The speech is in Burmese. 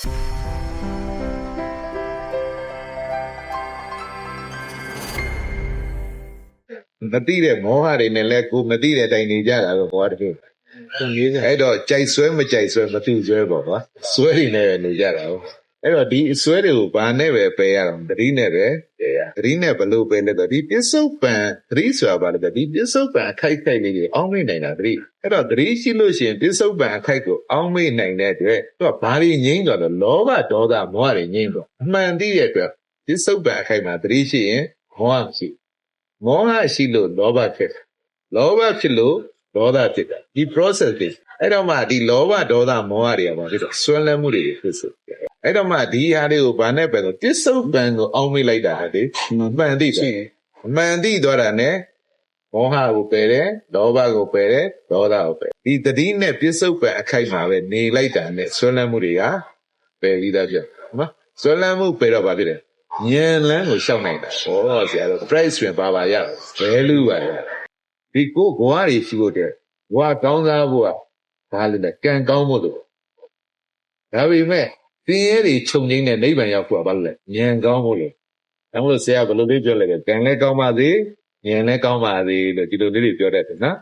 မသိတဲ့မောဟတွေနဲ့လည်းကိုမသိတဲ့အတိုင်းနေကြတာပဲဘွားတကယ်သူရေးစားအဲ့တော့ကြိုက်ဆွဲမကြိုက်ဆွဲမသိဆွဲပေါ့ကွာဆွဲတွေနဲ့ပဲနေကြတာဟုတ်အဲ့တော့ဒီအဆွဲတွေကိုဘာနဲ့ပဲပယ်ရအောင်သတိနဲ့ပဲပယ်ရ သတိနဲ့ဘလို့ပယ်လဲဆိုတော့ဒီပစ္စုပန်သတိဆိုတာဘာလဲဆိုတော့ဒီပစ္စုပန်အခိုက်အခိုက်လေးတွေအောင်းမိနိုင်တာသတိအဲ့တော့သတိရှိလို့ရှိရင်ပစ္စုပန်အခိုက်ကိုအောင်းမိနိုင်တဲ့အတွက်သူကဘာတွေငြိမ့်တော့လဲလောဘဒေါသမောဟတွေငြိမ့်တော့အမှန်သိတဲ့အတွက်ပစ္စုပန်အခိုက်မှာသတိရှိရင်မောဟမရှိမောဟရှိလို့လောဘဖြစ်တယ်လောဘဖြစ်လို့ဒေါသဖြစ်တာဒီ process တွေအဲ့တော့မှဒီလောဘဒေါသမောဟတွေကဘာဖြစ်တော့ဆွဲလန်းမှုတွေဖြစ်စေတယ် အဲ့တော့မှဒီဟာတွေကိုဘာနဲ့ပဲဆိုပစ္စုပန်ကိုအောင်းမိလိုက်တာလေမှန်သိတယ်ရှိရင်အမှန်သိသွားတာနဲ့မောဟကိုပယ်တယ်လောဘကိုပယ်တယ်ဒေါသကိုပယ်ဒီတတိနဲ့ပြစ္ဆုတ်ပံအခိုက်မှာပဲနေလိုက်တာနဲ့ဆွဲလန်းမှုတွေကပယ်ပြီးသားပြတ်နော်ဆွဲလန်းမှုပယ်တော့ဗာဖြစ်တယ်ဉာဏ်လန်းကိုရှောက်နိုင်တာဟောဆရာတို့ price တွင်ပါပါရဘယ်လူပါလဲဒီကိုဘဝတွေရှိဖို့တဲ့ဘဝကောင်းစားဖို့ကဘာလဲလဲကံကောင်းဖို့လို့ဒါပေမဲ့သ င်ရဲတွေခြုံငိမ့်တဲ့နိဗ္ဗာန်ရောက်ဖို့ကဘာလဲဉာဏ်ကောင်းဖို့လို့။ဒါမို့လို့ဆရာဘယ်လိုလေးပြောလဲကံလည်းကောင်းပါစေ၊ဉာဏ်လည်းကောင်းပါစေလို့ဒီလိုလေးတွေပြောတတ်တယ်နော်